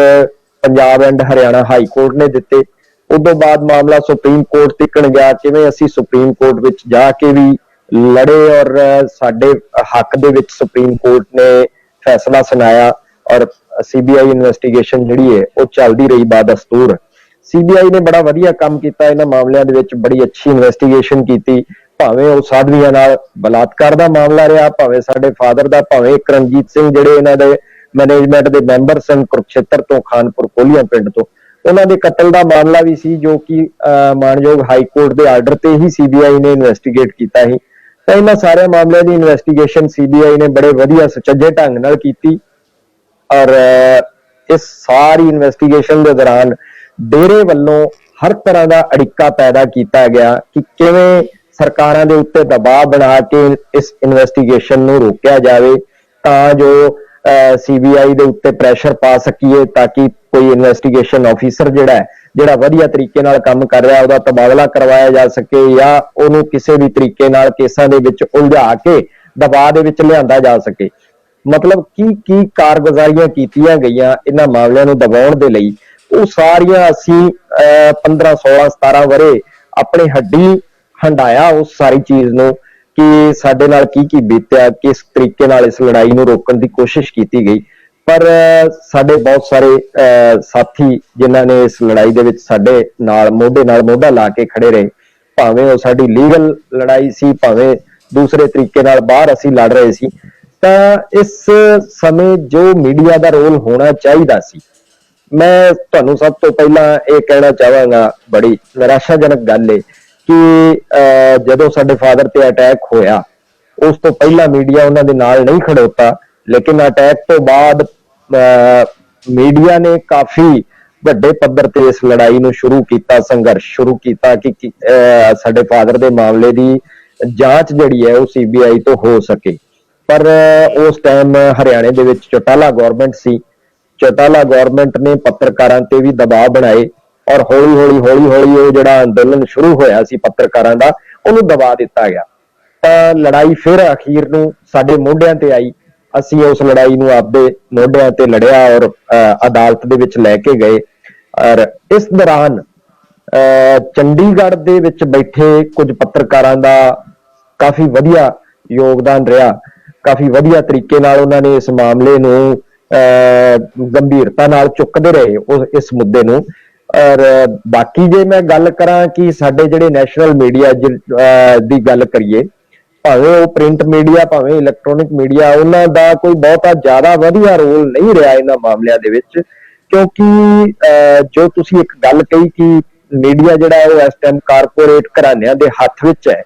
Punjab and Haryana high court ਨੇ ਦਿੱਤੇ। ਉਦੋਂ ਬਾਅਦ ਮਾਮਲਾ ਸੁਪਰੀਮ ਕੋਰਟ ਤੱਕ ਗਿਆ, ਕਿਵੇਂ ਅਸੀਂ ਸੁਪਰੀਮ ਕੋਰਟ ਵਿੱਚ ਜਾ ਕੇ ਵੀ ਲੜੇ ਔਰ ਸਾਡੇ ਹੱਕ ਦੇ ਵਿੱਚ ਸੁਪਰੀਮ ਕੋਰਟ ਨੇ ਫੈਸਲਾ ਸੁਣਾਇਆ ਔਰ ਸੀਬੀਆਈ ਇਨਵੈਸਟੀਗੇਸ਼ਨ ਜਿਹੜੀ ਹੈ ਉਹ ਚੱਲਦੀ ਰਹੀ ਬਾਦਸਤੂਰ। ਸੀਬੀਆਈ ਨੇ ਬੜਾ ਵਧੀਆ ਕੰਮ ਕੀਤਾ ਇਹਨਾਂ ਮਾਮਲਿਆਂ ਦੇ ਵਿੱਚ ਬੜੀ ਅੱਛੀ ਇਨਵੈਸਟੀਗੇਸ਼ਨ ਕੀਤੀ। ਭਾਵੇਂ ਉਹ ਸਾਧਵੀਆਂ ਨਾਲ ਬਲਾਤਕਾਰ ਦਾ ਮਾਮਲਾ ਰਿਹਾ ਭਾਵੇਂ ਸਾਡੇ ਫਾਦਰ ਦਾ ਭਾਵੇਂ ਕਰਮਜੀਤ ਸਿੰਘ ਜਿਹੜੇ ਇਹਨਾਂ ਦੇ ਮੈਨੇਜਮੈਂਟ ਦੇ ਮੈਂਬਰ ਸਨ ਕੁਰਕਸ਼ੇਤਰ ਤੋਂ ਖਾਨਪੁਰ ਕੋਲੀਆਂ ਪਿੰਡ ਤੋਂ। ਉਹਨਾਂ ਦੇ ਕਤਲ ਦਾ ਮਾਮਲਾ ਵੀ ਸੀ ਜੋ ਕਿ ਅਹ, ਮਾਣਯੋਗ ਹਾਈ ਕੋਰਟ ਦੇ ਆਰਡਰ ਤੇ ਹੀ ਸੀਬੀਆਈ ਨੇ ਇਨਵੈਸਟੀਗੇਟ ਕੀਤਾ ਸੀ। ਤਾਂ ਇਹਨਾਂ ਸਾਰੇ ਮਾਮਲਿਆਂ ਦੀ ਇਨਵੈਸਟੀਗੇਸ਼ਨ ਸੀਬੀਆਈ ਨੇ ਬੜੇ ਵਧੀਆ ਸੁਚੱਜੇ ਢੰਗ ਨਾਲ ਕੀਤੀ। ਔਰ ਇਸ ਸਾਰੀ ਇਨਵੈਸਟੀਗੇਸ਼ਨ ਦੇ ਦੌਰਾਨ ਡੇਰੇ ਵੱਲੋਂ ਹਰ ਤਰ੍ਹਾਂ ਦਾ ਅੜਿੱਕਾ ਪੈਦਾ ਕੀਤਾ ਗਿਆ ਕਿ ਕਿਵੇਂ ਸਰਕਾਰਾਂ ਦੇ ਉੱਤੇ ਦਬਾਅ ਬਣਾ ਕੇ ਇਸ ਇਨਵੈਸਟੀਗੇਸ਼ਨ ਨੂੰ ਰੋਕਿਆ ਜਾਵੇ ਤਾਂ ਜੋ ਸੀਬੀਆਈ ਦੇ ਉੱਤੇ ਪ੍ਰੈਸ਼ਰ ਪਾ ਸਕੀਏ ਤਾਂ ਕਿ ਕੋਈ ਇਨਵੈਸਟੀਗੇਸ਼ਨ ਆਫੀਸਰ ਜਿਹੜਾ ਹੈ ਜਿਹੜਾ ਵਧੀਆ ਤਰੀਕੇ ਨਾਲ ਕੰਮ ਕਰ ਰਿਹਾ ਉਹਦਾ ਤਬਾਦਲਾ ਕਰਵਾਇਆ ਜਾ ਸਕੇ ਜਾਂ ਉਹਨੂੰ ਕਿਸੇ ਵੀ ਤਰੀਕੇ ਨਾਲ ਕੇਸਾਂ ਦੇ ਵਿੱਚ ਉਲਝਾ ਕੇ ਦਬਾਅ ਦੇ ਵਿੱਚ ਲਿਆਂਦਾ ਜਾ ਸਕੇ। ਮਤਲਬ ਕੀ ਕੀ ਕਾਰਗੁਜ਼ਾਰੀਆਂ ਕੀਤੀਆਂ ਗਈਆਂ ਇਹਨਾਂ ਮਾਮਲਿਆਂ ਨੂੰ ਦਬਾਉਣ ਦੇ ਲਈ? ਉਹ ਸਾਰੀਆਂ ਅਸੀਂ ਅਹ, 15 16 17 ਵਰੇ ਆਪਣੇ ਹੱਡੀ ਹੰਡਾਇਆ ਉਸ ਸਾਰੀ ਚੀਜ਼ ਨੂੰ ਕਿ ਸਾਡੇ ਨਾਲ ਕੀ ਕੀ ਬੀਤਿਆ ਕਿਸ ਤਰੀਕੇ ਨਾਲ ਇਸ ਲੜਾਈ ਨੂੰ ਰੋਕਣ ਦੀ ਕੋਸ਼ਿਸ਼ ਕੀਤੀ ਗਈ। ਪਰ ਸਾਡੇ ਬਹੁਤ ਸਾਰੇ ਸਾਥੀ ਜਿਨ੍ਹਾਂ ਨੇ ਇਸ ਲੜਾਈ ਦੇ ਵਿੱਚ ਸਾਡੇ ਨਾਲ, ਮੋਢੇ ਨਾਲ ਮੋਢਾ ਲਾ ਕੇ ਖੜੇ ਰਹੇ, ਭਾਵੇਂ ਉਹ ਸਾਡੀ ਲੀਗਲ ਲੜਾਈ ਸੀ, ਭਾਵੇਂ ਦੂਸਰੇ ਤਰੀਕੇ ਨਾਲ ਬਾਹਰ ਅਸੀਂ ਲੜ ਰਹੇ ਸੀ, ਤਾਂ ਇਸ ਸਮੇਂ ਜੋ ਮੀਡੀਆ ਦਾ ਰੋਲ ਹੋਣਾ ਚਾਹੀਦਾ ਸੀ, ਮੈਂ ਤੁਹਾਨੂੰ ਸਭ ਤੋਂ ਪਹਿਲਾਂ ਇਹ ਕਹਿਣਾ ਚਾਹਾਂਗਾ, ਬੜੀ ਨਿਰਾਸ਼ਾਜਨਕ ਗੱਲ ਏ ਕਿ ਜਦੋਂ ਸਾਡੇ ਫਾਦਰ ਤੇ ਅਟੈਕ ਹੋਇਆ, ਉਸ ਤੋਂ ਪਹਿਲਾਂ ਮੀਡੀਆ ਉਹਨਾਂ ਦੇ ਨਾਲ ਨਹੀਂ ਖੜੋਤਾ, ਲੇਕਿਨ ਅਟੈਕ ਤੋਂ ਬਾਅਦ ਮੀਡੀਆ ਨੇ ਕਾਫੀ ਵੱਡੇ ਪੱਧਰ ਤੇ ਇਸ ਲੜਾਈ ਨੂੰ ਸ਼ੁਰੂ ਕੀਤਾ, ਸੰਘਰਸ਼ ਸ਼ੁਰੂ ਕੀਤਾ ਕਿ ਸਾਡੇ ਫਾਦਰ ਦੇ ਮਾਮਲੇ ਦੀ ਜਾਂਚ ਜਿਹੜੀ ਹੈ ਉਹ ਸੀਬੀਆਈ ਤੋਂ ਹੋ ਸਕੇ। ਪਰ ਉਸ ਟਾਈਮ ਹਰਿਆਣੇ ਦੇ ਵਿੱਚ ਚੌਟਾਲਾ ਗਵਰਨਮੈਂਟ ਸੀ। ਚੌਟਾਲਾ ਗਵਰਨਮੈਂਟ ਨੇ ਪੱਤਰਕਾਰਾਂ ਤੇ ਵੀ ਦਬਾਅ ਬਣਾਏ ਔਰ ਹੌਲੀ ਹੌਲੀ ਹੌਲੀ ਹੌਲੀ ਉਹ ਜਿਹੜਾ ਅੰਦੋਲਨ ਸ਼ੁਰੂ ਹੋਇਆ ਸੀ ਪੱਤਰਕਾਰਾਂ ਦਾ, ਉਹਨੂੰ ਦਬਾ ਦਿੱਤਾ ਗਿਆ। ਤਾਂ ਲੜਾਈ ਫਿਰ ਅਖੀਰ ਨੂੰ ਸਾਡੇ ਮੋਢਿਆਂ ਤੇ ਆਈ। ਅਸੀਂ ਉਸ ਲੜਾਈ ਨੂੰ ਆਪਦੇ ਮੋਢਿਆਂ ਤੇ ਲੜਿਆ ਔਰ ਅਹ, ਅਦਾਲਤ ਦੇ ਵਿੱਚ ਲੈ ਕੇ ਗਏ। ਔਰ ਇਸ ਦੌਰਾਨ ਅਹ, ਚੰਡੀਗੜ੍ਹ ਦੇ ਵਿੱਚ ਬੈਠੇ ਕੁਝ ਪੱਤਰਕਾਰਾਂ ਦਾ ਕਾਫੀ ਵਧੀਆ ਯੋਗਦਾਨ ਰਿਹਾ। ਕਾਫੀ ਵਧੀਆ ਤਰੀਕੇ ਨਾਲ ਉਹਨਾਂ ਨੇ ਇਸ ਮਾਮਲੇ ਨੂੰ ਅਹ, ਗੰਭੀਰਤਾ ਨਾਲ ਚੁੱਕਦੇ ਰਹੇ ਉਸ ਇਸ ਮੁੱਦੇ ਨੂੰ। ਔਰ ਬਾਕੀ ਜੇ ਮੈਂ ਗੱਲ ਕਰਾਂ ਕਿ ਸਾਡੇ ਜਿਹੜੇ ਨੈਸ਼ਨਲ ਮੀਡੀਆ ਦੀ ਗੱਲ ਕਰੀਏ ਭਾਵੇਂ ਉਹ ਪ੍ਰਿੰਟ ਮੀਡੀਆ ਭਾਵੇਂ ਇਲੈਕਟ੍ਰੋਨਿਕ ਮੀਡੀਆ ਉਹਨਾਂ ਦਾ ਕੋਈ ਬਹੁਤਾ ਜ਼ਿਆਦਾ ਵਧੀਆ ਰੋਲ ਨਹੀਂ ਰਿਹਾ ਇਹਨਾਂ ਮਾਮਲਿਆਂ ਦੇ ਵਿੱਚ। ਕਿਉਂਕਿ ਜੋ ਤੁਸੀਂ ਇੱਕ ਗੱਲ ਕਹੀ ਕਿ ਮੀਡੀਆ ਜਿਹੜਾ ਹੈ ਉਹ ਇਸ ਟਾਈਮ ਕਾਰਪੋਰੇਟ ਘਰਾਣਿਆਂ ਦੇ ਹੱਥ ਵਿੱਚ ਹੈ।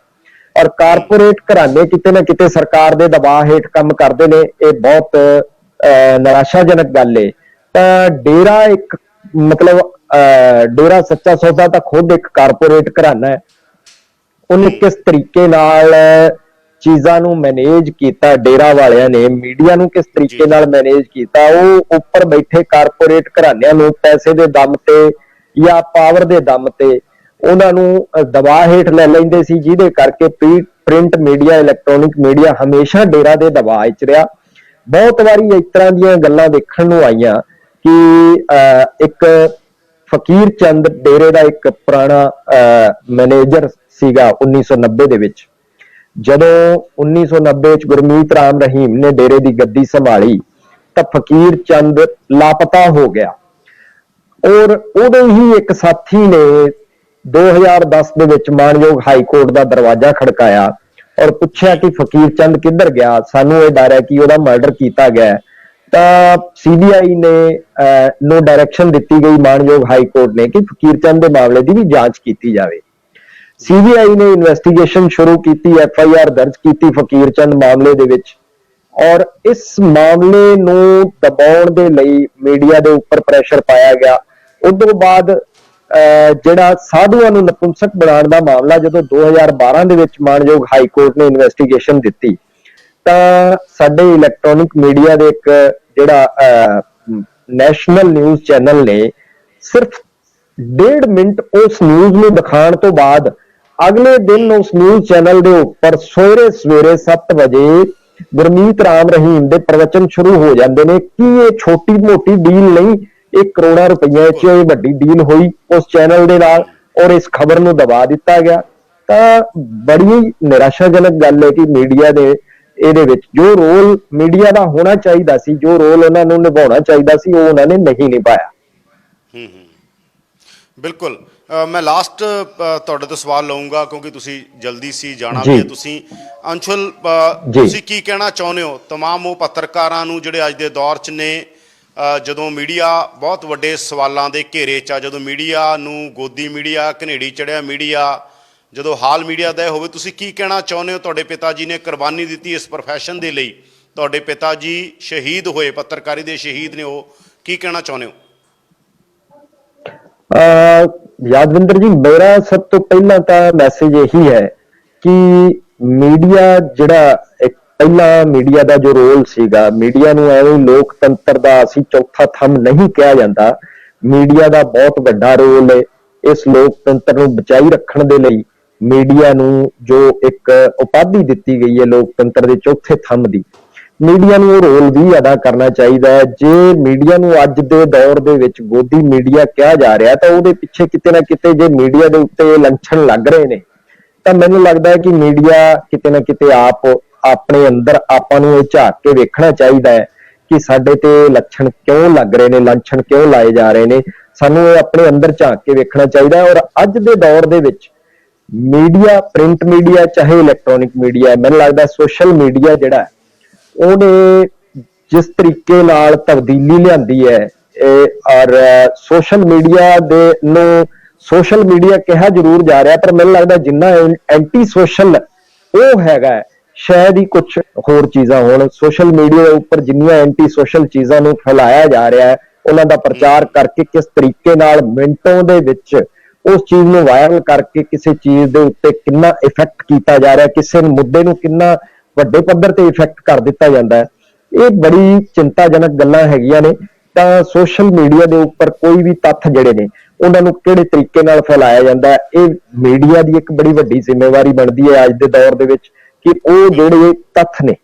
ਔਰ ਕਾਰਪੋਰੇਟ ਘਰਾਣੇ ਕਿਤੇ ਨਾ ਕਿਤੇ ਸਰਕਾਰ ਦੇ ਦਬਾਅ ਹੇਠ ਕੰਮ ਕਰਦੇ ਨੇ ਇਹ ਬਹੁਤ ਅਹ, ਨਿਰਾਸ਼ਾਜਨਕ ਗੱਲ ਏ। ਤਾਂ ਡੇਰਾ ਇੱਕ ਮਤਲਬ ਅਹ, ਡੇਰਾ ਸੱਚਾ ਸੌਦਾ ਤਾਂ ਖੁਦ ਇੱਕ ਕਾਰਪੋਰੇਟ ਘਰਾਣਾ ਹੈ। ਉਹਨੇ ਕਿਸ ਤਰੀਕੇ ਨਾਲ ਚੀਜ਼ਾਂ ਨੂੰ ਮੈਨੇਜ ਕੀਤਾ ਡੇਰਾ ਵਾਲਿਆਂ ਨੇ ਮੀਡੀਆ ਨੂੰ ਕਿਸ ਤਰੀਕੇ ਨਾਲ ਮੈਨੇਜ ਕੀਤਾ ਉਹ ਉੱਪਰ ਬੈਠੇ ਕਾਰਪੋਰੇਟ ਘਰਾਣਿਆਂ ਨੂੰ ਪੈਸੇ ਦੇ ਦਮ ਤੇ ਜਾਂ ਪਾਵਰ ਦੇ ਦਮ ਤੇ ਉਹਨਾਂ ਨੂੰ ਦਬਾਅ ਹੇਠ ਲੈ ਲੈਂਦੇ ਸੀ ਜਿਹਦੇ ਕਰਕੇ ਪ੍ਰਿੰਟ ਮੀਡੀਆ ਇਲੈਕਟ੍ਰੋਨਿਕ ਮੀਡੀਆ ਹਮੇਸ਼ਾ ਡੇਰਾ ਦੇ ਦਬਾਅ 'ਚ ਰਿਹਾ। ਬਹੁਤ ਵਾਰੀ ਇਸ ਤਰ੍ਹਾਂ ਦੀਆਂ ਗੱਲਾਂ ਦੇਖਣ ਨੂੰ ਆਈਆਂ ਕਿ ਇੱਕ ਫਕੀਰ ਚੰਦ ਡੇਰੇ ਦਾ ਇੱਕ ਪੁਰਾਣਾ ਮੈਨੇਜਰ ਸੀਗਾ 1990 ਦੇ ਵਿੱਚ। ਜਦੋਂ 1990 ਚ ਗੁਰਮੀਤ ਰਾਮ ਰਹੀਮ ਨੇ ਡੇਰੇ ਦੀ ਗੱਦੀ ਸੰਭਾਲੀ ਤਾਂ ਫਕੀਰ ਚੰਦ ਲਾਪਤਾ ਹੋ ਗਿਆ। ਔਰ ਉਹਦੇ ਹੀ ਇੱਕ ਸਾਥੀ ਨੇ 2010 ਦੇ ਵਿੱਚ ਮਾਨਯੋਗ ਹਾਈ ਕੋਰਟ ਦਾ ਦਰਵਾਜ਼ਾ ਖੜਕਾਇਆ ਔਰ ਪੁੱਛਿਆ ਕਿ ਫਕੀਰ ਚੰਦ ਕਿੱਧਰ ਗਿਆ? ਸਾਨੂੰ ਇਹ ਡਰ ਹੈ ਕਿ ਉਹਦਾ ਮਰਡਰ ਕੀਤਾ ਗਿਆ ਹੈ। ਤਾਂ ਸੀਬੀਆਈ ਨੇ ਅਹ, ਨੂੰ ਡਾਇਰੈਕਸ਼ਨ ਦਿੱਤੀ ਗਈ ਮਾਨਯੋਗ ਹਾਈ ਕੋਰਟ ਨੇ ਕਿ ਫਕੀਰ ਚੰਦ ਦੇ ਮਾਮਲੇ ਦੀ ਵੀ ਜਾਂਚ ਕੀਤੀ ਜਾਵੇ। ਸੀਬੀਆਈ ਨੇ ਇਨਵੈਸਟੀਗੇਸ਼ਨ ਸ਼ੁਰੂ ਕੀਤੀ ਐਫ ਆਈ ਆਰ ਦਰਜ ਕੀਤੀ ਫਕੀਰ ਚੰਦ ਮਾਮਲੇ ਦੇ ਵਿੱਚ। ਔਰ ਇਸ ਮਾਮਲੇ ਨੂੰ ਦਬਾਉਣ ਦੇ ਲਈ ਮੀਡੀਆ ਦੇ ਉੱਪਰ ਪ੍ਰੈਸ਼ਰ ਪਾਇਆ ਗਿਆ। ਉਸ ਤੋਂ ਬਾਅਦ ਅਹ, ਜਿਹੜਾ ਸਾਧੂਆਂ ਨੂੰ ਨਪੁੰਸਕ ਬਣਾਉਣ ਦਾ ਮਾਮਲਾ ਜਦੋਂ 2012 ਦੇ ਵਿੱਚ ਮਾਨਯੋਗ ਹਾਈ ਕੋਰਟ ਨੇ ਇਨਵੈਸਟੀਗੇਸ਼ਨ ਦਿੱਤੀ ਤਾਂ ਸਾਡੇ ਇਲੈਕਟ੍ਰੋਨਿਕ ਮੀਡੀਆ ਦੇ ਇੱਕ ਜਿਹੜਾ ਨੈਸ਼ਨਲ ਨਿਊਜ਼ ਚੈਨਲ ਨੇ ਸਿਰਫ ਡੇਢ ਮਿੰਟ ਉਸ ਨਿਊਜ਼ ਨੂੰ ਦਿਖਾਉਣ ਤੋਂ ਬਾਅਦ ਅਗਲੇ ਦਿਨ ਉਸ ਨਿਊਜ਼ ਚੈਨਲ ਦੇ ਉੱਪਰ ਸਵੇਰੇ ਸਵੇਰੇ 7 ਵਜੇ ਗੁਰਮੀਤ ਰਾਮ ਰਹੀਮ ਦੇ ਪ੍ਰਵਚਨ ਸ਼ੁਰੂ ਹੋ ਜਾਂਦੇ ਨੇ ਕਿ ਇਹ ਛੋਟੀ ਮੋਟੀ ਡੀਲ ਨਹੀਂ ਇਹ ਕਰੋੜਾਂ ਰੁਪਈਆ 'ਚ ਇਹ ਵੱਡੀ ਡੀਲ ਹੋਈ ਉਸ ਚੈਨਲ ਦੇ ਨਾਲ ਔਰ ਇਸ ਖਬਰ ਨੂੰ ਦਬਾ ਦਿੱਤਾ ਗਿਆ। ਤਾਂ ਬੜੀ ਨਿਰਾਸ਼ਾਜਨਕ ਗੱਲ ਹੈ ਕਿ ਮੀਡੀਆ ਦੇ ਇਹਦੇ ਵਿੱਚ ਜੋ ਰੋਲ ਮੀਡੀਆ ਦਾ ਹੋਣਾ ਚਾਹੀਦਾ ਸੀ, ਜੋ ਰੋਲ ਉਹਨਾਂ ਨੂੰ ਨਿਭਾਉਣਾ ਚਾਹੀਦਾ ਸੀ, ਉਹ ਉਹਨਾਂ ਨੇ ਨਹੀਂ ਨਿਭਾਇਆ। ਹੂੰ ਹੂੰ। ਬਿਲਕੁਲ। ਮੈਂ ਲਾਸਟ ਤੁਹਾਡੇ ਤੋਂ ਸਵਾਲ ਲਵਾਂਗਾ ਕਿਉਂਕਿ ਤੁਸੀਂ ਜਲਦੀ ਸੀ ਜਾਣਾ ਜੀ। ਵੀ ਹੈ ਤੁਸੀਂ ਅੰਸ਼ੁਲ ਅ, ਜੀ। ਤੁਸੀਂ ਕੀ ਕਹਿਣਾ ਚਾਹੁੰਦੇ ਹੋ तमाम ਉਹ ਪੱਤਰਕਾਰਾਂ ਨੂੰ ਜਿਹੜੇ ਅੱਜ ਦੇ ਦੌਰ 'ਚ ਨੇ ਅ, ਜਦੋਂ ਮੀਡੀਆ ਬਹੁਤ ਵੱਡੇ ਸਵਾਲਾਂ ਦੇ ਘੇਰੇ 'ਚ ਆ ਜਦੋਂ ਮੀਡੀਆ ਨੂੰ ਗੋਦੀ ਮੀਡੀਆ ਘਨੇੜੀ ਚੜਿਆ ਮੀਡੀਆ ਜਦੋਂ ਹਾਲ ਮੀਡੀਆ ਦਾ ਇਹ ਹੋਵੇ ਤੁਸੀਂ ਕੀ ਕਹਿਣਾ ਚਾਹੁੰਦੇ ਹੋ ਤੁਹਾਡੇ ਪਿਤਾ ਜੀ ਨੇ ਕੁਰਬਾਨੀ ਦਿੱਤੀ ਇਸ profession ਦੇ ਲਈ ਤੁਹਾਡੇ ਪਿਤਾ ਜੀ ਸ਼ਹੀਦ ਹੋਏ ਪੱਤਰਕਾਰੀ ਦੇ ਸ਼ਹੀਦ ਨੇ ਉਹ ਕੀ ਕਹਿਣਾ ਚਾਹੁੰਦੇ ਹੋ ਅਹ ਯਾਦਵਿੰਦਰ ਜੀ, ਮੇਰਾ ਸਭ ਤੋਂ ਪਹਿਲਾਂ ਤਾਂ ਮੈਸੇਜ ਇਹੀ ਹੈ ਕਿ ਮੀਡੀਆ ਜਿਹੜਾ ਇੱਕ ਪਹਿਲਾ ਮੀਡੀਆ ਦਾ ਜੋ ਰੋਲ ਸੀਗਾ ਮੀਡੀਆ ਨੂੰ ਐਵੇਂ ਲੋਕਤੰਤਰ ਦਾ ਅਸੀਂ ਚੌਥਾ ਥੰਮ ਨਹੀਂ ਕਿਹਾ ਜਾਂਦਾ ਮੀਡੀਆ ਦਾ ਬਹੁਤ ਵੱਡਾ ਰੋਲ ਹੈ ਇਸ ਲੋਕਤੰਤਰ ਨੂੰ ਬਚਾਈ ਰੱਖਣ ਦੇ ਲਈ ਮੀਡੀਆ ਨੂੰ ਜੋ ਇੱਕ ਉਪਾਧੀ ਦਿੱਤੀ ਗਈ ਹੈ ਲੋਕਤੰਤਰ ਦੇ ਚੌਥੇ ਥੰਮ ਦੀ। ਮੀਡੀਆ ਨੂੰ ਉਹ ਰੋਲ ਵੀ ਅਦਾ ਕਰਨਾ ਚਾਹੀਦਾ ਹੈ। ਜੇ ਮੀਡੀਆ ਨੂੰ ਅੱਜ ਦੇ ਦੌਰ ਦੇ ਵਿੱਚ ਗੋਦੀ ਮੀਡੀਆ ਕਿਹਾ ਜਾ ਰਿਹਾ, ਤਾਂ ਉਹਦੇ ਪਿੱਛੇ ਕਿਤੇ ਨਾ ਕਿਤੇ ਜੇ ਮੀਡੀਆ ਦੇ ਉੱਤੇ ਲੰਛਣ ਲੱਗ ਰਹੇ ਨੇ, ਤਾਂ ਮੈਨੂੰ ਲੱਗਦਾ ਹੈ ਕਿ ਮੀਡੀਆ ਕਿਤੇ ਨਾ ਕਿਤੇ ਆਪ ਆਪਣੇ ਅੰਦਰ ਆਪਾਂ ਨੂੰ ਇਹ ਝਾਕ ਕੇ ਵੇਖਣਾ ਚਾਹੀਦਾ ਹੈ ਕਿ ਸਾਡੇ ਤੇ ਲੱਛਣ ਕਿਉਂ ਲੱਗ ਰਹੇ ਨੇ, ਲੰਛਣ ਕਿਉਂ ਲਾਏ ਜਾ ਰਹੇ ਨੇ। ਸਾਨੂੰ ਇਹ ਆਪਣੇ ਅੰਦਰ ਝਾਕ ਕੇ ਵੇਖਣਾ ਚਾਹੀਦਾ ਹੈ। ਔਰ ਅੱਜ ਦੇ ਦੌਰ ਦੇ ਵਿੱਚ ਮੀਡੀਆ, ਪ੍ਰਿੰਟ ਮੀਡੀਆ, ਚਾਹੇ ਇਲੈਕਟ੍ਰੋਨਿਕ ਮੀਡੀਆ ਮੈਨੂੰ ਲੱਗਦਾ ਸੋਸ਼ਲ ਮੀਡੀਆ ਜਿਹੜਾ ਉਹਨੇ ਜਿਸ ਤਰੀਕੇ ਨਾਲ ਤਬਦੀਲੀ ਲਿਆਂਦੀ ਹੈ ਇਹ ਔਰ ਸੋਸ਼ਲ ਮੀਡੀਆ ਦੇ ਨੂੰ ਸੋਸ਼ਲ ਮੀਡੀਆ ਕਿਹਾ ਜ਼ਰੂਰ ਜਾ ਰਿਹਾ ਪਰ ਮੈਨੂੰ ਲੱਗਦਾ ਜਿੰਨਾ ਐਂਟੀ ਸੋਸ਼ਲ ਉਹ ਹੈਗਾ ਸ਼ਾਇਦ ਹੀ ਕੁਝ ਹੋਰ ਚੀਜ਼ਾਂ ਹੋਣ। ਸੋਸ਼ਲ ਮੀਡੀਆ ਦੇ ਉੱਪਰ ਜਿੰਨੀਆਂ ਐਂਟੀ ਸੋਸ਼ਲ ਚੀਜ਼ਾਂ ਨੂੰ ਫੈਲਾਇਆ ਜਾ ਰਿਹਾ ਹੈ ਉਹਨਾਂ ਦਾ ਪ੍ਰਚਾਰ ਕਰਕੇ ਕਿਸ ਤਰੀਕੇ ਨਾਲ ਮਿੰਟੋਂ ਦੇ ਵਿੱਚ ਉਸ ਚੀਜ਼ ਨੂੰ ਵਾਇਰਲ ਕਰਕੇ ਕਿਸੇ ਚੀਜ਼ ਦੇ ਉੱਤੇ ਕਿੰਨਾ ਇਫੈਕਟ ਕੀਤਾ ਜਾ ਰਿਹਾ ਕਿਸੇ ਮੁੱਦੇ ਨੂੰ ਕਿੰਨਾ ਵੱਡੇ ਪੱਧਰ ਤੇ ਇਫੈਕਟ ਕਰ ਦਿੱਤਾ ਜਾਂਦਾ ਹੈ। ਇਹ ਬੜੀ ਚਿੰਤਾਜਨਕ ਗੱਲਾਂ ਹੈਗੀਆਂ ਨੇ। ਤਾਂ ਸੋਸ਼ਲ ਮੀਡੀਆ ਦੇ ਉੱਪਰ ਕੋਈ ਵੀ ਤੱਥ ਜਿਹੜੇ ਨੇ ਉਹਨਾਂ ਨੂੰ ਕਿਹੜੇ ਤਰੀਕੇ ਨਾਲ ਫੈਲਾਇਆ ਜਾਂਦਾ ਇਹ ਮੀਡੀਆ ਦੀ ਇੱਕ ਬੜੀ ਵੱਡੀ ਜ਼ਿੰਮੇਵਾਰੀ ਬਣਦੀ ਹੈ ਅੱਜ ਦੇ ਦੌਰ ਦੇ ਵਿੱਚ ਕਿ ਉਹ ਜਿਹੜੇ ਤੱਥ ਨੇ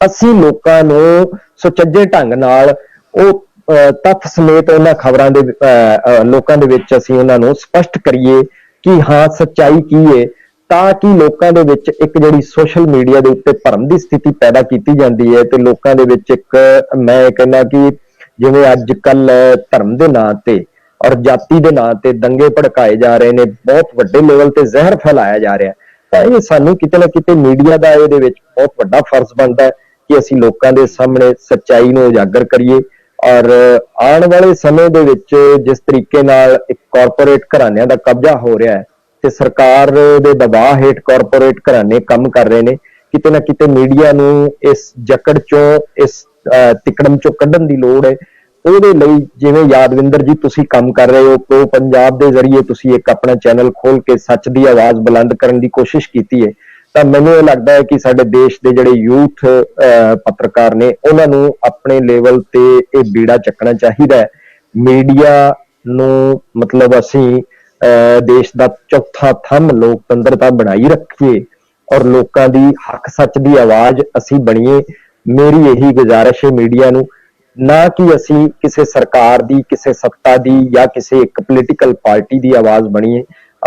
ਅਸੀਂ ਲੋਕਾਂ ਨੂੰ ਸੁਚੱਜੇ ਢੰਗ ਨਾਲ ਉਹ ਅਹ, ਤੱਥ ਸਮੇਤ ਉਹਨਾਂ ਖਬਰਾਂ ਦੇ ਅਹ, ਲੋਕਾਂ ਦੇ ਵਿੱਚ ਅਸੀਂ ਉਹਨਾਂ ਨੂੰ ਸਪਸ਼ਟ ਕਰੀਏ ਕਿ ਹਾਂ ਸੱਚਾਈ ਕੀ ਹੈ ਤਾਂ ਕਿ ਲੋਕਾਂ ਦੇ ਵਿੱਚ ਇੱਕ ਜਿਹੜੀ ਸੋਸ਼ਲ ਮੀਡੀਆ ਦੇ ਉੱਤੇ ਭਰਮ ਦੀ ਸਥਿਤੀ ਪੈਦਾ ਕੀਤੀ ਜਾਂਦੀ ਹੈ ਤੇ ਲੋਕਾਂ ਦੇ ਵਿੱਚ ਇੱਕ, ਮੈਂ ਇਹ ਕਹਿੰਦਾ ਕਿ ਜਿਵੇਂ ਅੱਜ ਕੱਲ ਧਰਮ ਦੇ ਨਾਂ ਤੇ ਔਰ ਜਾਤੀ ਦੇ ਨਾਂ ਤੇ ਦੰਗੇ ਭੜਕਾਏ ਜਾ ਰਹੇ ਨੇ, ਬਹੁਤ ਵੱਡੇ ਲੈਵਲ ਤੇ ਜ਼ਹਿਰ ਫੈਲਾਇਆ ਜਾ ਰਿਹਾ। ਤਾਂ ਇਹ ਸਾਨੂੰ ਕਿਤੇ ਨਾ ਕਿਤੇ ਮੀਡੀਆ ਦਾ ਇਹਦੇ ਵਿੱਚ ਬਹੁਤ ਵੱਡਾ ਫਰਜ਼ ਬਣਦਾ ਹੈ ਕਿ ਅਸੀਂ ਲੋਕਾਂ ਦੇ ਸਾਹਮਣੇ ਸੱਚਾਈ ਨੂੰ ਉਜਾਗਰ ਕਰੀਏ। ਔਰ ਆਉਣ ਵਾਲੇ ਸਮੇਂ ਦੇ ਵਿੱਚ ਜਿਸ ਤਰੀਕੇ ਨਾਲ ਇੱਕ ਕਾਰਪੋਰੇਟ ਘਰਾਣਿਆਂ ਦਾ ਕਬਜ਼ਾ ਹੋ ਰਿਹਾ ਹੈ ਤੇ ਸਰਕਾਰ ਦੇ ਦਬਾਅ ਹੇਠ ਕਾਰਪੋਰੇਟ ਘਰਾਣੇ ਕੰਮ ਕਰ ਰਹੇ ਨੇ, ਕਿਤੇ ਨਾ ਕਿਤੇ ਮੀਡੀਆ ਨੂੰ ਇਸ ਜਕੜ ਚੋਂ, ਇਸ ਤਿਕੜਮ ਚੋਂ ਕੱਢਣ ਦੀ ਲੋੜ ਹੈ। ਉਹਦੇ ਲਈ ਜਿਵੇਂ ਯਾਦਵਿੰਦਰ ਜੀ ਤੁਸੀਂ ਕੰਮ ਕਰ ਰਹੇ ਹੋ ਪ੍ਰੋ ਪੰਜਾਬ ਦੇ ਜ਼ਰੀਏ ਤੁਸੀਂ ਇੱਕ ਆਪਣਾ ਚੈਨਲ ਖੋਲ ਕੇ ਸੱਚ ਦੀ ਆਵਾਜ਼ ਬੁਲੰਦ ਕਰਨ ਦੀ ਕੋਸ਼ਿਸ਼ ਕੀਤੀ ਹੈ, ਤਾਂ ਮੈਨੂੰ ਇਹ ਲੱਗਦਾ ਹੈ ਕਿ ਸਾਡੇ ਦੇਸ਼ ਦੇ ਜਿਹੜੇ ਯੂਥ ਪੱਤਰਕਾਰ ਨੇ, ਉਹਨਾਂ ਨੂੰ ਆਪਣੇ ਲੈਵਲ ਤੇ ਇਹ ਬੀੜਾ ਚੱਕਣਾ ਚਾਹੀਦਾ ਹੈ। ਮੀਡੀਆ ਨੂੰ ਮਤਲਬ ਅਸੀਂ ਦੇਸ਼ ਦਾ ਚੌਥਾ ਥੰਮ ਲੋਕਤੰਤਰਤਾ ਬਣਾਈ ਰੱਖੀਏ ਔਰ ਲੋਕਾਂ ਦੀ ਹੱਕ ਸੱਚ ਦੀ ਆਵਾਜ਼ ਅਸੀਂ ਬਣੀਏ, ਮੇਰੀ ਇਹੀ ਗੁਜ਼ਾਰਿਸ਼ ਹੈ ਮੀਡੀਆ ਨੂੰ, ਨਾ ਕਿ ਅਸੀਂ ਕਿਸੇ ਸਰਕਾਰ ਦੀ, ਕਿਸੇ ਸੱਤਾ ਦੀ ਜਾਂ ਕਿਸੇ ਇੱਕ ਪੋਲੀਟੀਕਲ ਪਾਰਟੀ ਦੀ ਆਵਾਜ਼ ਬਣੀਏ।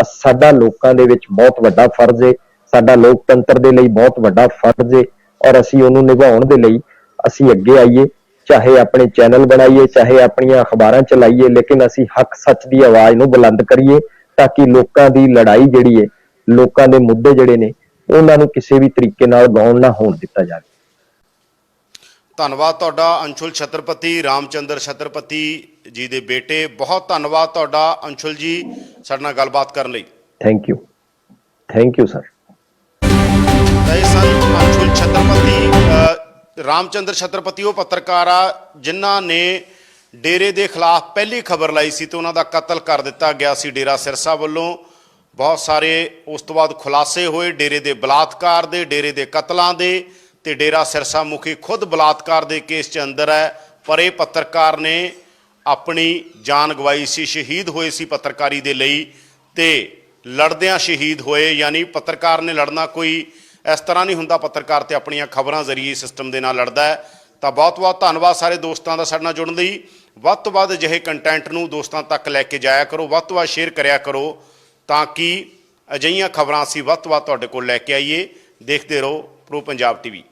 ਸਾਡਾ ਲੋਕਾਂ ਦੇ ਵਿੱਚ ਬਹੁਤ ਵੱਡਾ ਫਰਜ਼ ਹੈ, ਸਾਡਾ ਲੋਕਤੰਤਰ ਦੇ ਲਈ ਬਹੁਤ ਵੱਡਾ ਫਰਜ਼ ਹੈ ਔਰ ਅਸੀਂ ਉਹਨੂੰ ਨਿਭਾਉਣ ਦੇ ਲਈ ਅਸੀਂ ਅੱਗੇ ਆਈਏ। ਚਾਹੇ ਆਪਣੇ ਚੈਨਲ ਬਣਾਈਏ ਚਾਹੇ ਆਪਣੀਆਂ ਅਖਬਾਰਾਂ ਚਲਾਈਏ ਲੇਕਿਨ ਅਸੀਂ ਹੱਕ ਸੱਚ ਦੀ ਆਵਾਜ਼ ਨੂੰ ਬੁਲੰਦ ਕਰੀਏ ਤਾਂ ਕਿ ਲੋਕਾਂ ਦੀ ਲੜਾਈ ਜਿਹੜੀ ਹੈ ਲੋਕਾਂ ਦੇ ਮੁੱਦੇ ਜਿਹੜੇ ਨੇ ਉਹਨਾਂ ਨੂੰ ਕਿਸੇ ਵੀ ਤਰੀਕੇ ਨਾਲ ਗਾਉਣ ਨਾ ਹੋਣ ਦਿੱਤਾ ਜਾਵੇ। ਧੰਨਵਾਦ ਤੁਹਾਡਾ ਅੰਸ਼ੁਲ ਛਤਰਪਤੀ ਰਾਮਚੰਦਰ ਛਤਰਪਤੀ ਜੀ ਦੇ ਬੇਟੇ ਬਹੁਤ ਧੰਨਵਾਦ ਤੁਹਾਡਾ ਅੰਸ਼ੁਲ ਜੀ ਸਾਡੇ ਨਾਲ ਗੱਲਬਾਤ ਕਰਨ ਲਈ। Thank you thank you sir ਤਾਂ ਸਨ ਅੰਸ਼ੁਲ ਛਤਰਪਤੀ ਰਾਮਚੰਦਰ ਛਤਰਪਤੀ, ਉਹ ਪੱਤਰਕਾਰ ਆ, ਜਿਨ੍ਹਾਂ ਨੇ ਡੇਰੇ ਦੇ ਖਿਲਾਫ ਪਹਿਲੀ ਖਬਰ ਲਾਈ ਸੀ ਤੇ ਉਹਨਾਂ ਦਾ ਕਤਲ ਕਰ ਦਿੱਤਾ ਗਿਆ ਸੀ ਡੇਰਾ ਸਿਰਸਾ ਵੱਲੋਂ। ਬਹੁਤ ਸਾਰੇ ਉਸ ਤੋਂ ਬਾਅਦ ਖੁਲਾਸੇ ਹੋਏ ਡੇਰੇ ਦੇ ਬਲਾਤਕਾਰ ਦੇ, ਡੇਰੇ ਦੇ ਕਤਲਾਂ ਦੇ ਤੇ ਡੇਰਾ ਸਿਰਸਾ ਮੁਖੀ ਖੁਦ ਬਲਾਤਕਾਰ ਦੇ ਕੇਸ 'ਚ ਅੰਦਰ ਹੈ। ਪਰ ਇਹ ਪੱਤਰਕਾਰ ਨੇ ਆਪਣੀ ਜਾਨ ਗਵਾਈ ਸੀ, ਸ਼ਹੀਦ ਹੋਏ ਸੀ ਪੱਤਰਕਾਰੀ ਦੇ ਲਈ ਤੇ ਲੜਦਿਆਂ ਸ਼ਹੀਦ ਹੋਏ, ਯਾਨੀ ਪੱਤਰਕਾਰ ਨੇ ਲੜਨਾ ਕੋਈ ਇਸ ਤਰ੍ਹਾਂ ਨਹੀਂ ਹੁੰਦਾ ਪੱਤਰਕਾਰ ਤੇ ਆਪਣੀਆਂ ਖਬਰਾਂ ਜ਼ਰੀਏ ਸਿਸਟਮ ਦੇ ਨਾਲ ਲੜਦਾ ਹੈ। ਤਾਂ ਬਹੁਤ ਬਹੁਤ ਧੰਨਵਾਦ ਸਾਰੇ ਦੋਸਤਾਂ ਦਾ ਸਾਡੇ ਨਾਲ ਜੁੜਨ ਲਈ। ਵੱਧ ਤੋਂ ਵੱਧ ਅਜਿਹੇ ਕੰਟੈਂਟ ਨੂੰ ਦੋਸਤਾਂ ਤੱਕ ਲੈ ਕੇ ਜਾਇਆ ਕਰੋ, ਵੱਧ ਤੋਂ ਵੱਧ ਸ਼ੇਅਰ ਕਰਿਆ ਕਰੋ ਤਾਂ ਕਿ ਅਜਿਹੀਆਂ ਖਬਰਾਂ ਅਸੀਂ ਵੱਧ ਤੋਂ ਵੱਧ ਤੁਹਾਡੇ ਕੋਲ ਲੈ ਕੇ ਆਈਏ। ਦੇਖਦੇ ਰਹੋ ਪ੍ਰੋ ਪੰਜਾਬ ਟੀਵੀ